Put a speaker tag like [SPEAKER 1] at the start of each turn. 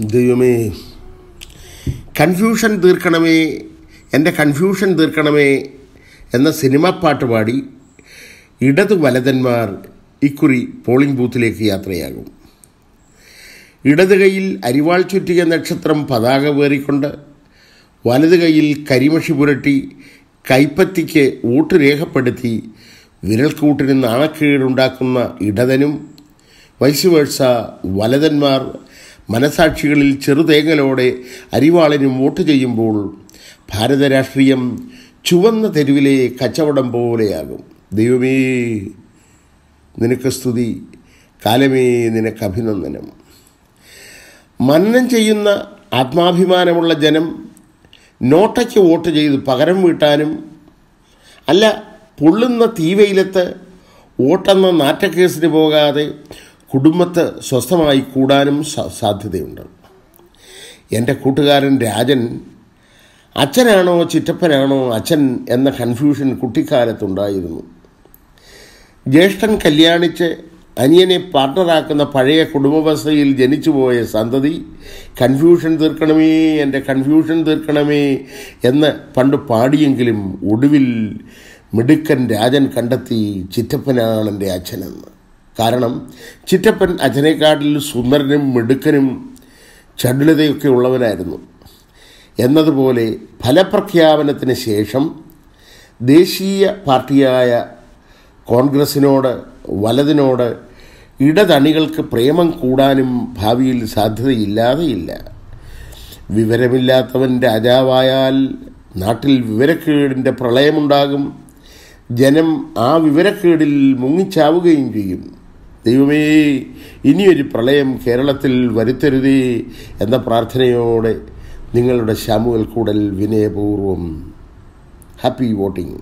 [SPEAKER 1] ദൈവമേ കൺഫ്യൂഷൻ തീർക്കണമേ എന്റെ കൺഫ്യൂഷൻ തീർക്കണമേ എന്ന സിനിമ പാട്ട് പാടി ഇടതു വലതന്മാർ ഇക്കുറി പോളിംഗ് ബൂത്തിലേക്ക് യാത്രയാകും. ഇടത് കൈയിൽ അരിവാൾ ചുറ്റിയ നക്ഷത്രം പതാക വേറിക്കൊണ്ട് വലത് കൈയിൽ കരിമഷി പുരട്ടി കൈപ്പത്തിക്ക് വോട്ട് രേഖപ്പെടുത്തി വിരൽക്കൂട്ടിന് നാണക്കേടുണ്ടാക്കുന്ന ഇടതനും വൈസ് വലതന്മാർ മനസാക്ഷികളിൽ ചെറുതേങ്ങലോടെ അരിവാളിനും വോട്ട് ചെയ്യുമ്പോൾ ഭാരത രാഷ്ട്രീയം ചുവന്ന തെരുവിലെ കച്ചവടം പോലെയാകും. ദൈവമേ നിനക്ക് സ്തുതി. കാലമേ നിനക്ക് അഭിനന്ദനം. മനനം ചെയ്യുന്ന ആത്മാഭിമാനമുള്ള ജനം നോട്ടയ്ക്ക് വോട്ട് ചെയ്ത് പകരം വീട്ടാനും അല്ല പൊള്ളുന്ന തീവെയിലത്ത് വോട്ടെന്ന നാറ്റക്കേസിന് പോകാതെ കുടുംബത്ത് സ്വസ്ഥമായി കൂടാനും സാധ്യതയുണ്ട്. എന്റെ കൂട്ടുകാരൻ രാജൻ അച്ഛനാണോ ചിറ്റപ്പനാണോ അച്ഛൻ എന്ന കൺഫ്യൂഷൻ കുട്ടിക്കാലത്തുണ്ടായിരുന്നു. ജ്യേഷ്ഠൻ കല്യാണിച്ച് അനിയനെ പാർട്ണറാക്കുന്ന പഴയ കുടുംബവസ്ഥയിൽ ജനിച്ചുപോയ സന്തതി കൺഫ്യൂഷൻ തീർക്കണമേ എന്റെ കൺഫ്യൂഷൻ തീർക്കണമേ എന്ന് പണ്ട് പാടിയെങ്കിലും ഒടുവിൽ മിടുക്കൻ രാജൻ കണ്ടെത്തി ചിറ്റപ്പനാണെന്റെ അച്ഛനെന്ന്. കാരണം ചിറ്റപ്പൻ അച്ഛനെക്കാട്ടിൽ സുന്ദരനും മിടുക്കനും ചടുലതയൊക്കെ ഉള്ളവനായിരുന്നു. എന്നതുപോലെ ഫലപ്രഖ്യാപനത്തിന് ശേഷം ദേശീയ പാർട്ടിയായ കോൺഗ്രസിനോട് വലതിനോട് ഇടതണികൾക്ക് പ്രേമം കൂടാനും ഭാവിയിൽ സാധ്യതയില്ലാതെയില്ല. വിവരമില്ലാത്തവൻ രാജാവായാൽ നാട്ടിൽ വിവരക്കേടിന്റെ പ്രളയമുണ്ടാകും. ജനം ആ വിവരക്കേടിൽ മുങ്ങിച്ചാവുകയും ചെയ്യും. ദൈവമേ ഇനിയൊരു പ്രളയം കേരളത്തിൽ വരുത്തരുതേ എന്ന പ്രാർത്ഥനയോടെ നിങ്ങളുടെ ശാമുവൽ കൂടൽ വിനയപൂർവം. Happy voting